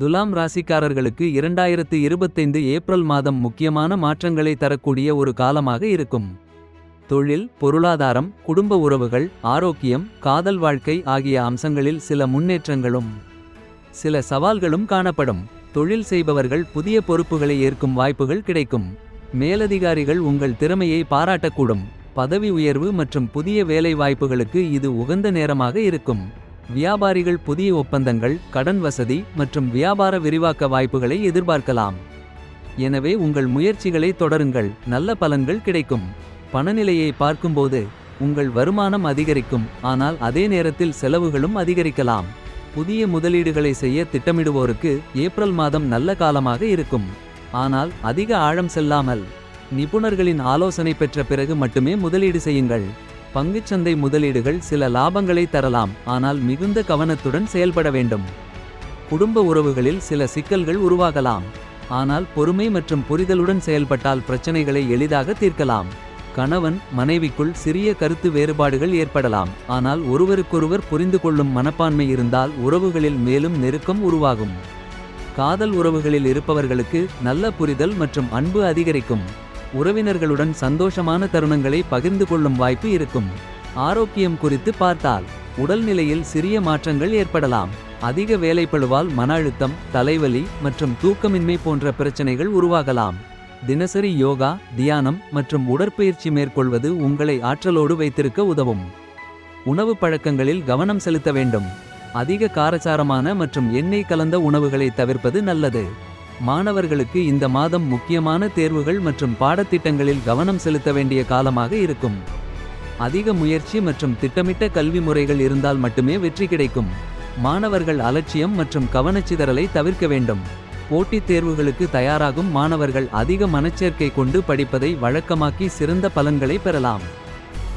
துலாம் ராசிக்காரர்களுக்கு இரண்டாயிரத்து இருபத்தைந்து ஏப்ரல் மாதம் முக்கியமான மாற்றங்களை தரக்கூடிய ஒரு காலமாக இருக்கும். தொழில் பொருளாதாரம் குடும்ப உறவுகள் ஆரோக்கியம் காதல் வாழ்க்கை ஆகிய அம்சங்களில் சில முன்னேற்றங்களும். சில சவால்களும் காணப்படும் தொழில் செய்பவர்கள் புதிய பொறுப்புகளை ஏற்கும் வாய்ப்புகள் கிடைக்கும். மேலதிகாரிகள் உங்கள் திறமையை பாராட்டக்கூடும். பதவி உயர்வு மற்றும் புதிய வேலை வாய்ப்புகளுக்கு இது உகந்த நேரமாக இருக்கும். வியாபாரிகள் புதிய ஒப்பந்தங்கள் கடன் வசதி மற்றும் வியாபார விரிவாக்க வாய்ப்புகளை எதிர்பார்க்கலாம். எனவே உங்கள் முயற்சிகளை தொடருங்கள் நல்ல பலன்கள் கிடைக்கும். பணநிலையை பார்க்கும்போது உங்கள் வருமானம் அதிகரிக்கும். ஆனால் அதே நேரத்தில் செலவுகளும் அதிகரிக்கலாம். புதிய முதலீடுகளை செய்ய திட்டமிடுவோருக்கு ஏப்ரல் மாதம் நல்ல காலமாக இருக்கும். ஆனால் அதிக ஆழம் செல்லாமல் நிபுணர்களின் ஆலோசனை பெற்ற பிறகு மட்டுமே முதலீடு செய்யுங்கள். பங்குச்சந்தை முதலீடுகள் சில லாபங்களை தரலாம். ஆனால் மிகுந்த கவனத்துடன் செயல்பட வேண்டும். குடும்ப உறவுகளில் சில சிக்கல்கள் உருவாகலாம். ஆனால் பொறுமை மற்றும் புரிதலுடன் செயல்பட்டால் பிரச்சனைகளை எளிதாக தீர்க்கலாம். கணவன் மனைவிக்குள் சிறிய கருத்து வேறுபாடுகள் ஏற்படலாம். ஆனால் ஒருவருக்கொருவர் புரிந்து கொள்ளும் மனப்பான்மை இருந்தால் உறவுகளில் மேலும் நெருக்கம் உருவாகும். காதல் உறவுகளில் இருப்பவர்களுக்கு நல்ல புரிதல் மற்றும் அன்பு அதிகரிக்கும். உறவினர்களுடன் சந்தோஷமான தருணங்களை பகிர்ந்து கொள்ளும் வாய்ப்பு இருக்கும். ஆரோக்கியம் குறித்து பார்த்தால் உடல்நிலையில் சிறிய மாற்றங்கள் ஏற்படலாம். அதிக வேலைப்படுவால் மன அழுத்தம் தலைவலி மற்றும் தூக்கமின்மை போன்ற பிரச்சனைகள் உருவாகலாம். தினசரி யோகா தியானம் மற்றும் உடற்பயிற்சி மேற்கொள்வது உங்களை ஆற்றலோடு வைத்திருக்க உதவும். உணவு பழக்கங்களில் கவனம் செலுத்த வேண்டும். அதிக காரசாரமான மற்றும் எண்ணெய் கலந்த உணவுகளை தவிர்ப்பது நல்லது. மாணவர்களுக்கு இந்த மாதம் முக்கியமான தேர்வுகள் மற்றும் பாடத்திட்டங்களில் கவனம் செலுத்த வேண்டிய காலமாக இருக்கும். அதிக முயற்சி மற்றும் திட்டமிட்ட கல்வி முறைகள் இருந்தால் மட்டுமே வெற்றி கிடைக்கும். மாணவர்கள் அலட்சியம் மற்றும் கவனச்சிதறலை தவிர்க்க வேண்டும். போட்டித் தேர்வுகளுக்கு தயாராகும் மாணவர்கள் அதிக மனச்சேர்க்கை கொண்டு படிப்பதை வழக்கமாக்கி சிறந்த பலன்களை பெறலாம்.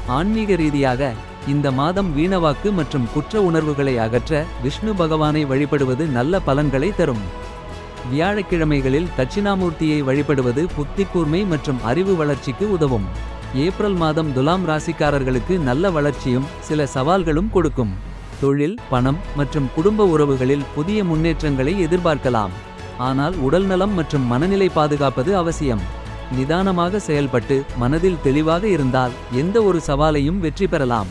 ஆன்மீக ரீதியாக இந்த மாதம் வீணவாக்கு மற்றும் குற்ற உணர்வுகளை அகற்ற விஷ்ணு பகவானை வழிபடுவது நல்ல பலன்களை தரும். வியாழக்கிழமைகளில் தட்சிணாமூர்த்தியை வழிபடுவது புத்திக்கூர்மை மற்றும் அறிவு வளர்ச்சிக்கு உதவும். ஏப்ரல் மாதம் துலாம் ராசிக்காரர்களுக்கு நல்ல வளர்ச்சியும் சில சவால்களும் கொடுக்கும். தொழில் பணம் மற்றும் குடும்ப உறவுகளில் புதிய முன்னேற்றங்களை எதிர்பார்க்கலாம். ஆனால் உடல்நலம் மற்றும் மனநிலை பாதுகாப்பது அவசியம். நிதானமாக செயல்பட்டு மனதில் தெளிவாக இருந்தால் எந்த ஒரு சவாலையும் வெற்றி பெறலாம்.